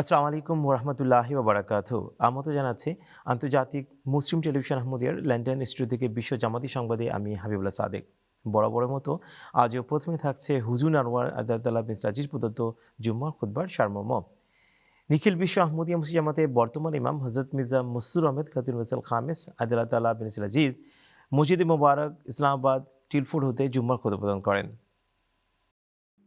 আসসালামু আলাইকুম ওরহমতুল্লাহি ওবরাকাত আমত জানাচ্ছি, আন্তর্জাতিক মুসলিম টেলিভিশন আহমদিয়ার লন্ডন স্টুডিও থেকে বিশ্ব জামাতি সংবাদে আমি হাবিবুল্লাহ সাদেক। বড় মতো আজও প্রথমে থাকছে হুজুন আনোয়ার আদালতাল্লাহ বিন রাজিজ প্রদত্ত জুম্মার খুদ্বার সারমর্ম। নিখিল বিশ্ব আহমদিয়া মুসলিম জামাতে বর্তমান ইমাম হজরত মির্জা মুসুর আহমেদ খাতুল মিসাল খামেস আদালতাল্লাহ বিন আজিজ মসজিদ মোবারক ইসলামাবাদ টিলফুড হতে জুম্মার খুদ প্রদান করেন।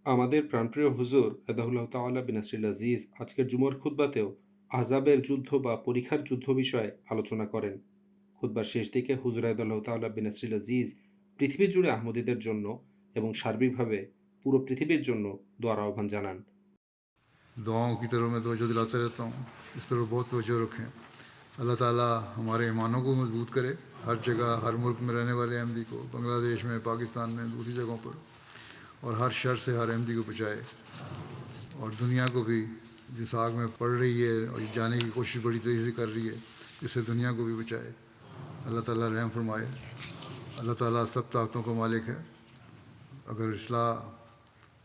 আমাদের প্রাণপ্রিয় হুজুর হেদাহুল্লাহ তাল্লাহ বিন আসরিল আজিজ আজকের জুমর খুদ্বাতেও আজাবের যুদ্ধ বা পরীক্ষার যুদ্ধ বিষয়ে আলোচনা করেন খুদ্বার শেষ দিকে হুজুর হেদাল্লাহ তাল্লাহ বিন আসরিল আজিজ পৃথিবী জুড়ে আহমদীদের জন্য এবং সার্বিকভাবে পুরো পৃথিবীর জন্য দোয়ার আহ্বান জানান दुआओं की तरफ मैं तवज्जो दिलाता रहता हूँ इस तरफ बहुत तवज्जो रखें अल्लाह ताला हमारे ईमानों को मजबूत करे हर जगह हर मुल्क में रहने वाले अहमदी को बांग्लादेश में पाकिस्तान में दूसरी जगहों पर اور ہر شر سے ہر احمدی کو بچائے۔ اور دنیا کو بھی جس آگ میں پڑ رہی ہے اور جانے کی کوشش بڑی تیزی سے کر رہی ہے اس سے دنیا کو بھی بچائے۔ اللہ تعالیٰ رحم فرمائے۔ اللہ تعالیٰ سب طاقتوں کا مالک ہے۔ اگر اصلاح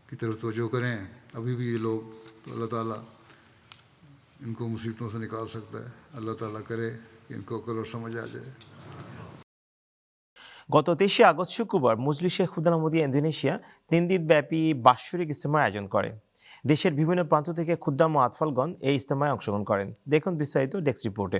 کی طرف توجہ کریں ابھی بھی یہ لوگ، تو اللہ تعالیٰ ان کو مصیبتوں سے نکال سکتا ہے۔ اللہ تعالیٰ کرے کہ ان کو عقل اور سمجھ آ جائے۔ গত তেইশে আগস্ট শুক্রবার মজলিসে মোদী ইন্দোনেশিয়া তিন দিনব্যাপী বাৎসরিক ইজতেমা আয়োজন করে। দেশের বিভিন্ন প্রান্ত থেকে ক্ষুদ্রাম ও আতফালগণ এই ইজতেমায় অংশগ্রহণ করেন। দেখুন বিস্তারিত ডেস্ক রিপোর্টে।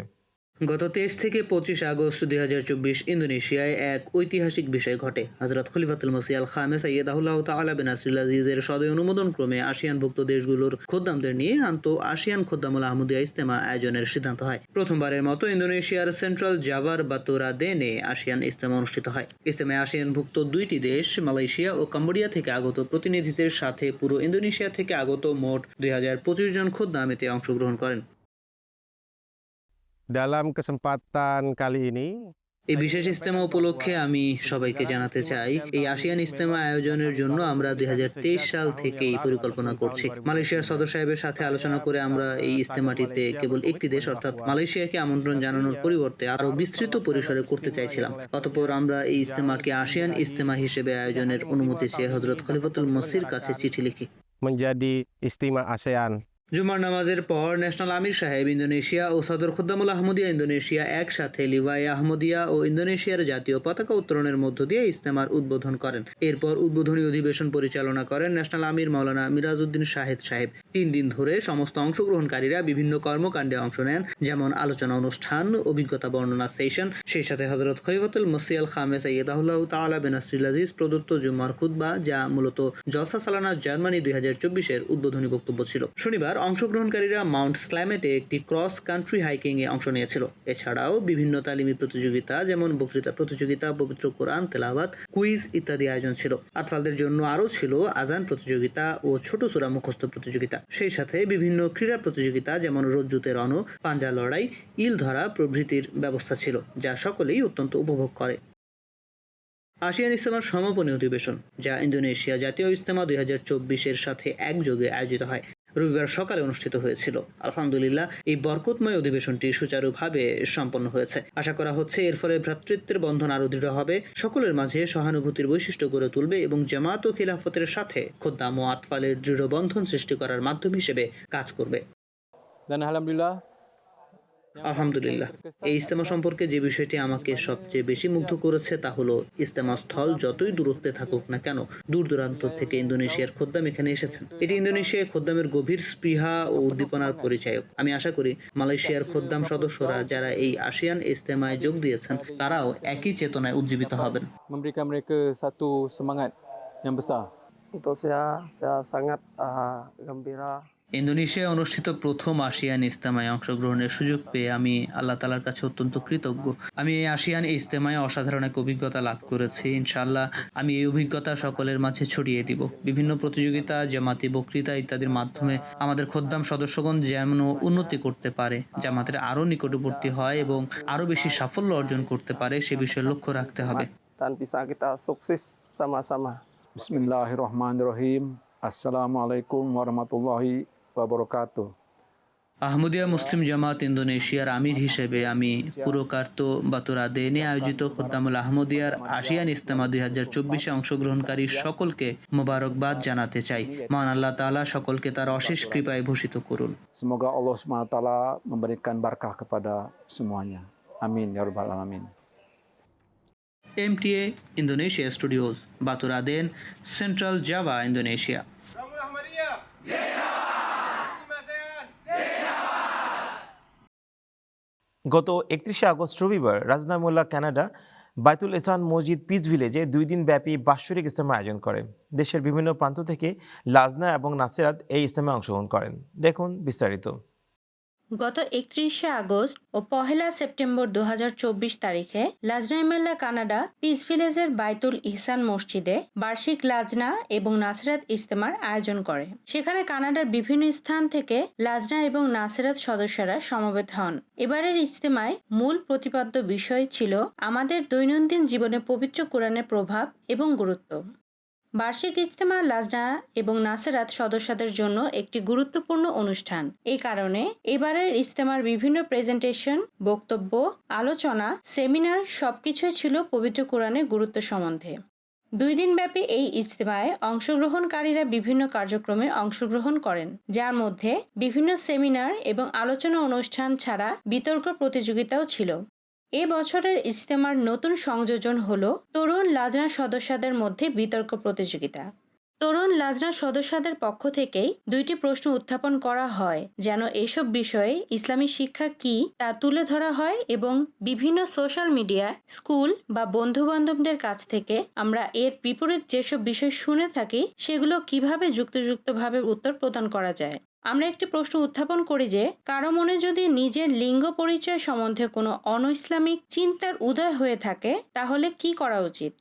গত তেইশ থেকে পঁচিশ আগস্ট দুই হাজার চব্বিশ ইন্দোনেশিয়ায় এক ঐতিহাসিক বিষয় ঘটে। হজরত খলিফাতুল মসিয়াল খামে সৈয়দাহুল্লাহ তালা বিন আসরিল আজিজের সদয় অনুমোদন ক্রমে আসিয়ানভুক্ত দেশগুলোর খোদ্দামদের নিয়ে আন্ত আসিয়ান খোদ্দামুল আহমদিয়া ইস্তেমা আয়োজনের সিদ্ধান্ত হয়। প্রথমবারের মতো ইন্দোনেশিয়ার সেন্ট্রাল জাভার বাতুরা দেনে আসিয়ান ইস্তেমা অনুষ্ঠিত হয়। ইস্তেমায় আসিয়ানভুক্ত দুইটি দেশ, মালয়েশিয়া ও কম্বোডিয়া থেকে আগত প্রতিনিধিদের সাথে পুরো ইন্দোনেশিয়া থেকে আগত মোট দুই হাজার পঁচিশ জন খোদ্দাম এতে অংশগ্রহণ করেন। Dalam kesempatan kali ini, এই বিশেষ ইস্তেমা উপলক্ষে আমি সবাইকে জানাতে চাই এই আসিয়ান ইস্তেমা আয়োজনের জন্য আমরা দুই সাল থেকে এই পরিকল্পনা করছি মালয়েশিয়ার সদর সাহেবের সাথে আলোচনা করে আমরা এই ইস্তেমাটিতে কেবল একটি দেশ অর্থাৎ মালয়েশিয়াকে আমন্ত্রণ জানানোর পরিবর্তে আরও বিস্তৃত পরিসরে করতে চাইছিলাম অতঃপর আমরা এই ইস্তেমাকে আসিয়ান ইস্তেমা হিসেবে আয়োজনের অনুমতি চেয়ে হজরত খলিফাতুল মসির কাছে চিঠি লিখি menjadi istimewa ASEAN. জুমার নামাজের পর ন্যাশনাল আমির সাহেব ইন্দোনেশিয়া ও সদর খুদ্দামুল আহমদিয়া ইন্দোনেশিয়া একসাথে লিভাই আহমদিয়া ও ইন্দোনেশিয়ার জাতীয় পতাকা উত্তোলনের মধ্য দিয়ে ইস্তেমার উদ্বোধন করেন। এরপর উদ্বোধনী অধিবেশন পরিচালনা করেন ন্যাশনাল আমির মাওলানা মিরাজউদ্দিন শাহেদ সাহেব। তিন দিন ধরে সমস্ত অংশগ্রহণকারীরা বিভিন্ন কর্মকাণ্ডে অংশ নেন, যেমন আলোচনা অনুষ্ঠান, অভিজ্ঞতা বর্ণনা সেশন, সেই সাথে হজরত খৈফতুল মসিয়াল খামে সৈয়দাহুল্লাহ তালা বিন আসরিল আজিজ প্রদত্ত জুম্মার খুদ্া যা মূলত জলসা সালানা জার্মানি দুই হাজার চব্বিশের উদ্বোধনী বক্তব্য ছিল। শনিবার অংশগ্রহণকারীরা মাউন্ট স্ল্যামেটে একটি ক্রস কান্ট্রি হাইকিংয়ে অংশ নিয়েছিল। এছাড়াও বিভিন্ন তালিমি প্রতিযোগিতা, যেমন বক্তৃতা প্রতিযোগিতা, পবিত্র কোরআন, তেলাওয়াত, কুইজ ইত্যাদি আয়োজন ছিল। আতফালদের জন্য আরও ছিল আজান প্রতিযোগিতা ও ছোট সুরা মুখস্থ প্রতিযোগিতা। সেই সাথে বিভিন্ন ক্রীড়া প্রতিযোগিতা, যেমন রজ্জুতে রণ, পাঞ্জা লড়াই, ইল ধরা প্রভৃতির ব্যবস্থা ছিল, যা সকলেই অত্যন্ত উপভোগ করে। আসিয়ান ইস্তেমার সমাপনী অধিবেশন, যা ইন্দোনেশিয়া জাতীয় ইস্তেমা দুই হাজার চব্বিশের সাথে একযোগে আয়োজিত হয়। রবিবার সকালে অনুষ্ঠিত হয়েছিল। আলহামদুলিল্লাহ, এই বরকতময় অধিবেশনটি সুচারুভাবে সম্পন্ন হয়েছে। আশা করা হচ্ছে এর ফলে ভ্রাতৃত্বের বন্ধন আরও দৃঢ় হবে, সকলের মাঝে সহানুভূতির বৈশিষ্ট্য গড়ে তুলবে এবং জামাত ও খিলাফতের সাথে খোদ্দাম ও আতফালের দৃঢ় বন্ধন সৃষ্টি করার মাধ্যম হিসেবে কাজ করবে। Dan alhamdulillah আলহামদুলিল্লাহ। এই ইস্তেমা সম্পর্কে যে বিষয়টি আমাকে সবচেয়ে বেশি মুগ্ধ করেছে তা হলো ইস্তেমা স্থল যতই দূরত্বে থাকুক না কেন দূর দূরান্ত থেকে ইন্দোনেশিয়ার খোদ্দাম এখানে এসেছেন। এটি ইন্দোনেশিয়ায় খোদ্দামের গভীর স্পৃহা ও উদ্দীপনার পরিচায়ক। আমি আশা করি মালয়েশিয়ার খোদ্দাম সদস্যরা যারা এই আসিয়ান ইস্তেমায় যোগ দিয়েছেন তারাও একই চেতনায় উজ্জীবিত হবেন। Memberikan mereka satu semangat yang besar. Untuk saya, saya sangat uh, gembira ইন্দোনেশিয়ায় অনুষ্ঠিত প্রথম আসিয়ান ইস্তেমায় অংশগ্রহণের সুযোগ পেয়ে আমি আল্লাহ তালার কাছে অত্যন্ত কৃতজ্ঞ আমি এই আসিয়ান ইস্তেমায় অসাধারণ এক অভিজ্ঞতা লাভ করেছি ইনশাল্লাহ আমি এই অভিজ্ঞতা সকলের মাঝে ছড়িয়ে দিব বিভিন্ন প্রতিযোগিতা জামাতি বক্তৃতা ইত্যাদির মাধ্যমে আমাদের খোদ্দাম সদস্যগণ যেমন উন্নতি করতে পারে জামাতের আরও নিকটবর্তী হয় এবং আরও বেশি সাফল্য অর্জন করতে পারে সে বিষয়ে লক্ষ্য রাখতে হবে dan bisa kita sukses sama-sama. Bismillahirrahmanirrahim. Assalamualaikum Ahmadiyya মুসলিম জামাত ইন্দোনেশিয়ার আমির হিসেবে আমি পুরকার্তো বাতুরা দেনে আয়োজিত খোদ্দামুল আহমদিয়ার আসিয়ান ইস্তেমা দুই হাজার চব্বিশে অংশগ্রহণকারী সকলকে মোবারকবাদ জানাতে চাই মহান আল্লাহ তাআলা সকলকে তার অশেষ কৃপায় ভূষিত করুন Semoga Allah SWT memberikan berkah kepada semuanya. Amin ya rabbal alamin. MTA Indonesia studios বাতুরা দেন সেন্ট্রাল জাভা ইন্দোনেশিয়া গত একত্রিশে আগস্ট রবিবার রাজনা মোল্লা কানাডা, বাইতুল ইসান মসজিদ পিচ ভিলেজে দুই দিন ব্যাপী বাৎসরিক ইস্তেমা আয়োজন করে দেশের বিভিন্ন প্রান্ত থেকে লাজনা এবং নাসিরাত এই ইস্তেমায় অংশগ্রহণ করেন। দেখুন বিস্তারিত। গত একত্রিশে আগস্ট ও পহেলা সেপ্টেম্বর দু হাজার চব্বিশ তারিখে লাজনাইমেল্লা কানাডা পিস ভিলেজের বাইতুল ইহসান মসজিদে বার্ষিক লাজনা এবং নাসরাত ইজতেমার আয়োজন করে। সেখানে কানাডার বিভিন্ন স্থান থেকে লাজনা এবং নাসরাত সদস্যরা সমবেত হন। এবারের ইজতেমায় মূল প্রতিপাদ্য বিষয় ছিল আমাদের দৈনন্দিন জীবনে পবিত্র কোরআনের প্রভাব এবং গুরুত্ব। বার্ষিক ইজতেমা, লাজনা এবং নাসেরাত সদস্যদের জন্য একটি গুরুত্বপূর্ণ অনুষ্ঠান। এই কারণে এবারের ইজতেমার বিভিন্ন প্রেজেন্টেশন, বক্তব্য, আলোচনা, সেমিনার সবকিছুই ছিল পবিত্র কোরআনের গুরুত্ব সম্বন্ধে। দুই দিনব্যাপী এই ইজতেমায় অংশগ্রহণকারীরা বিভিন্ন কার্যক্রমে অংশগ্রহণ করেন, যার মধ্যে বিভিন্ন সেমিনার এবং আলোচনা অনুষ্ঠান ছাড়া বিতর্ক প্রতিযোগিতাও ছিল। এ বছরের ইজতেমার নতুন সংযোজন হল তরুণ লাজনা সদস্যদের মধ্যে বিতর্ক প্রতিযোগিতা। তরুণ লাজনা সদস্যদের পক্ষ থেকেই দুইটি প্রশ্ন উত্থাপন করা হয়, যেন এসব বিষয়ে ইসলামী শিক্ষা কি তা তুলে ধরা হয় এবং বিভিন্ন সোশ্যাল মিডিয়া, স্কুল বা বন্ধু বান্ধবদের কাছ থেকে আমরা এর বিপরীত যেসব বিষয় শুনে থাকি, সেগুলো কীভাবে যুক্তিযুক্তভাবে উত্তর প্রদান করা যায়। আমরা একটি প্রশ্ন উত্থাপন করি যে, কারও মনে যদি নিজের লিঙ্গ পরিচয় সম্বন্ধে কোনো অনইসলামিক চিন্তার উদয় হয়ে থাকে, তাহলে কি করা উচিত?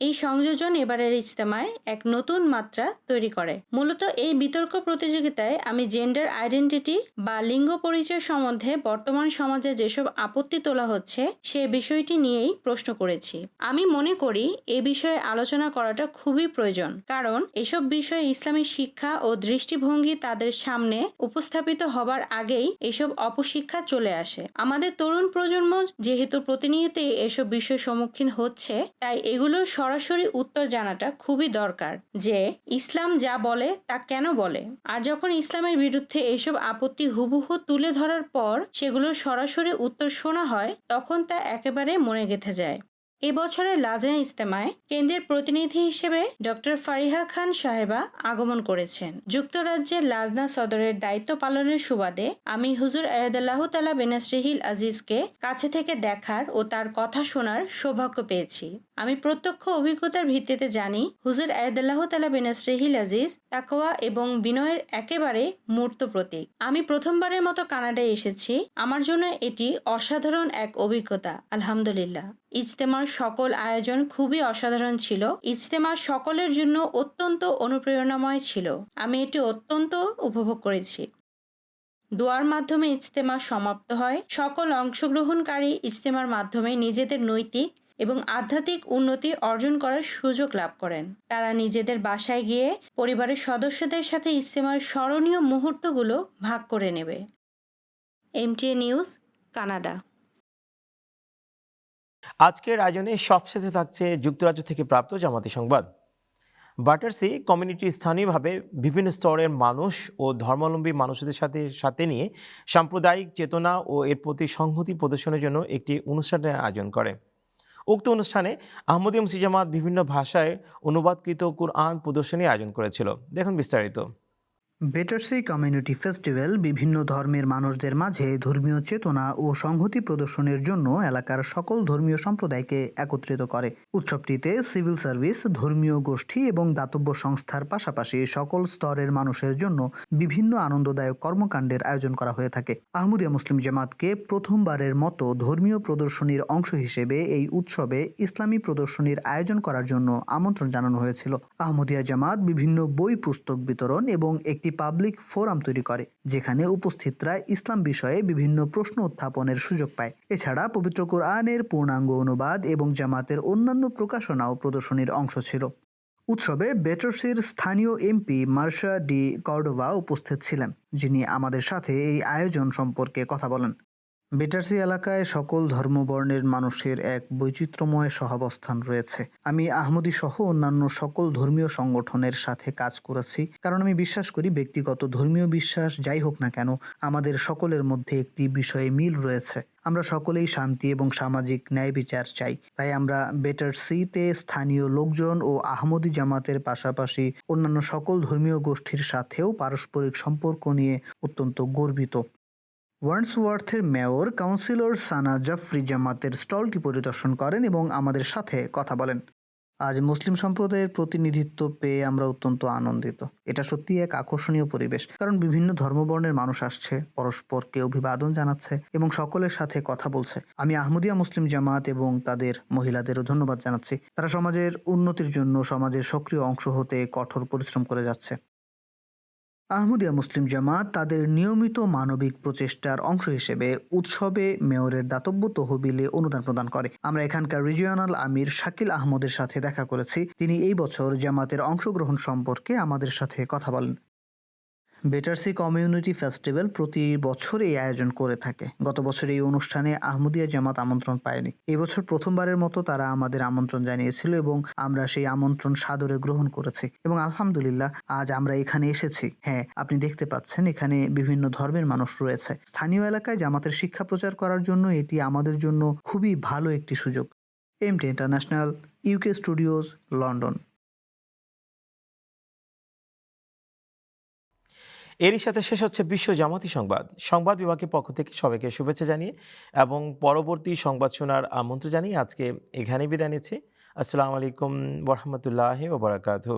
এই সংযোজন এবারের ইজতেমায় এক নতুন মাত্রা তৈরি করে। মূলত এই বিতর্ক প্রতিযোগিতায় আমি জেন্ডার আইডেন্টিটি বা লিঙ্গ পরিচয় সম্বন্ধে বর্তমান সমাজে যেসব আপত্তি তোলা হচ্ছে, সে বিষয়টি নিয়েই প্রশ্ন করেছি। আমি মনে করি এ বিষয়ে আলোচনা করাটা খুবই প্রয়োজন, কারণ এসব বিষয়ে ইসলামী শিক্ষা ও দৃষ্টিভঙ্গি তাদের সামনে উপস্থাপিত হবার আগেই এসব অপশিক্ষা চলে আসে। আমাদের তরুণ প্রজন্ম যেহেতু প্রতিনিয়তই এসব বিষয় সম্মুখীন হচ্ছে, তাই এগুলোর সরাসরি উত্তর জানাটা খুবই দরকার যে ইসলাম যা বলে তা কেন বলে? আর যখন ইসলামের বিরুদ্ধে এইসব আপত্তি হুবহু তুলে ধরার পর সেগুলোর সরাসরি উত্তর শোনা হয়, তখন তা একেবারে মনে গেঁথে যায়। এবছরের লাজনা ইস্তেমায় কেন্দ্রের প্রতিনিধি হিসেবে ডক্টর ফারিহা খান সাহেবা আগমন করেছেন। যুক্তরাজ্যের লাজনা সদরের দায়িত্ব পালনের সুবাদে আমি হুজুর আয়াদাল্লাহ তালা বেনাসরিহিল আজিজকে কাছে থেকে দেখার ও তার কথা শোনার সৌভাগ্য পেয়েছি। আমি প্রত্যক্ষ অভিজ্ঞতার ভিত্তিতে জানি, হুজুর আয়াদাল্লাহ তালা বেনাসরিহিল আজিজ তাকওয়া এবং বিনয়ের একেবারে মূর্ত প্রতীক। আমি প্রথমবারের মতো কানাডায় এসেছি। আমার জন্য এটি অসাধারণ এক অভিজ্ঞতা। আলহামদুলিল্লাহ। ইজতেমার সকল আয়োজন খুবই অসাধারণ ছিল। ইজতেমা সকলের জন্য অত্যন্ত অনুপ্রেরণাময় ছিল। আমি এটি অত্যন্ত উপভোগ করেছি। দোয়ার মাধ্যমে ইজতেমা সমাপ্ত হয়। সকল অংশগ্রহণকারী ইজতেমার মাধ্যমে নিজেদের নৈতিক এবং আধ্যাত্মিক উন্নতি অর্জন করার সুযোগ লাভ করেন। তারা নিজেদের বাসায় গিয়ে পরিবারের সদস্যদের সাথে ইজতেমার স্মরণীয় মুহূর্তগুলো ভাগ করে নেবে। MTA news, Canada. আজকের আয়োজনে সবশেষে থাকছে যুক্তরাজ্য থেকে প্রাপ্ত জামাতি সংবাদ। বাটারসি কমিউনিটি স্থানীয়ভাবে বিভিন্ন স্তরের মানুষ ও ধর্মাবলম্বী মানুষদের সাথে সাথে নিয়ে সাম্প্রদায়িক চেতনা ও এর প্রতি সংহতি প্রদর্শনের জন্য একটি অনুষ্ঠানের আয়োজন করে। উক্ত অনুষ্ঠানে আহমদিয়া মুসি জামাত বিভিন্ন ভাষায় অনুবাদকৃত কুরআন প্রদর্শনী আয়োজন করেছিল। দেখুন বিস্তারিত। বেটারসি কমিউনিটি ফেস্টিভ্যাল বিভিন্ন ধর্মের মানুষদের মাঝে ধর্মীয় চেতনা ও সংহতি প্রদর্শনের জন্য এলাকার সকল ধর্মীয় সম্প্রদায়কে একত্রিত করে। উৎসবটিতে সিভিল সার্ভিস, ধর্মীয় গোষ্ঠী এবং দাতব্য সংস্থার পাশাপাশি সকল স্তরের মানুষের জন্য বিভিন্ন আনন্দদায়ক কর্মকাণ্ডের আয়োজন করা হয়ে থাকে। আহমদিয়া মুসলিম জামাতকে প্রথমবারের মতো ধর্মীয় প্রদর্শনীর অংশ হিসেবে এই উৎসবে ইসলামী প্রদর্শনীর আয়োজন করার জন্য আমন্ত্রণ জানানো হয়েছিল। আহমদিয়া জামাত বিভিন্ন বই পুস্তক বিতরণ এবং একটি পাবলিক ফোরাম তৈরি করে, যেখানে উপস্থিতরা ইসলাম বিষয়ে বিভিন্ন প্রশ্ন উত্থাপনের সুযোগ পায়। এছাড়া পবিত্র কোরআনের পূর্ণাঙ্গ অনুবাদ এবং জামাতের অন্যান্য প্রকাশনাও প্রদর্শনীর অংশ ছিল। উৎসবে বেটারসির স্থানীয় এমপি মার্শা ডি কর্ডোভা উপস্থিত ছিলেন, যিনি আমাদের সাথে এই আয়োজন সম্পর্কে কথা বলেন। বেটারসি এলাকায় সকল ধর্মবর্ণের মানুষের এক বৈচিত্র্যময় সহাবস্থান রয়েছে। আমি আহমদী সহ অন্যান্য সকল ধর্মীয় সংগঠনের সাথে কাজ করেছি, কারণ আমি বিশ্বাস করি ব্যক্তিগত ধর্মীয় বিশ্বাস, যাই হোক না কেন, আমাদের সকলের মধ্যে একটি বিষয়ে মিল রয়েছে। আমরা সকলেই শান্তি এবং সামাজিক ন্যায় বিচার চাই। তাই আমরা বেটার সিতে স্থানীয় লোকজন ও আহমদী জামাতের পাশাপাশি অন্যান্য সকল ধর্মীয় গোষ্ঠীর সাথেও পারস্পরিক সম্পর্ক নিয়ে অত্যন্ত গর্বিত। ওয়ার্ডসওয়ার্থের মেয়র কাউন্সিলর সানা জাফরি জামাতের স্টলটি পরিদর্শন করেন এবং আমাদের সাথে কথা বলেন। আজ মুসলিম সম্প্রদায়ের প্রতিনিধিত্ব পেয়ে আমরা অত্যন্ত আনন্দিত। এটা সত্যি এক আকর্ষণীয় পরিবেশ, কারণ বিভিন্ন ধর্মবর্ণের মানুষ আসছে, পরস্পরকে অভিবাদন জানাচ্ছে এবং সকলের সাথে কথা বলছে। আমি আহমদিয়া মুসলিম জামাত এবং তাদের মহিলাদেরও ধন্যবাদ জানাচ্ছি। তারা সমাজের উন্নতির জন্য সমাজের সক্রিয় অংশ হতে কঠোর পরিশ্রম করে যাচ্ছে। আহমদিয়া মুসলিম জামাত তাদের নিয়মিত মানবিক প্রচেষ্টার অংশ হিসেবে উৎসবে মেয়রের দাতব্য তহবিলে অনুদান প্রদান করে। আমরা এখানকার রিজিওনাল আমির শাকিল আহমদের সাথে দেখা করেছি। তিনি এই বছর জামাতের অংশগ্রহণ সম্পর্কে আমাদের সাথে কথা বলেন। বেটারসি কমিউনিটি ফেস্টিভ্যাল প্রতি বছর এই আয়োজন করে থাকে। গত বছর এই অনুষ্ঠানে আহমদিয়া জামাত আমন্ত্রণ পায়নি। এবছর প্রথমবারের মতো তারা আমাদের আমন্ত্রণ জানিয়েছিল এবং আমরা সেই আমন্ত্রণ সাদরে গ্রহণ করেছি এবং আলহামদুলিল্লাহ আজ আমরা এখানে এসেছি। হ্যাঁ আপনি দেখতে পাচ্ছেন এখানে বিভিন্ন ধর্মের মানুষ রয়েছে। স্থানীয় এলাকায় জামাতের শিক্ষা প্রচার করার জন্য এটি আমাদের জন্য খুবই ভালো একটি সুযোগ। MT international, UK studios London. এরই সাথে শেষ হচ্ছে বিশ্ব জামাতি সংবাদ। সংবাদ বিভাগের পক্ষ থেকে সবাইকে শুভেচ্ছা জানিয়ে এবং পরবর্তী সংবাদ শোনার আমন্ত্রণ জানিয়ে আজকে এখানেই বিদায় নিচ্ছি। আসসালামু আলাইকুম বরহমতুল্লাহ ওবরাকাতু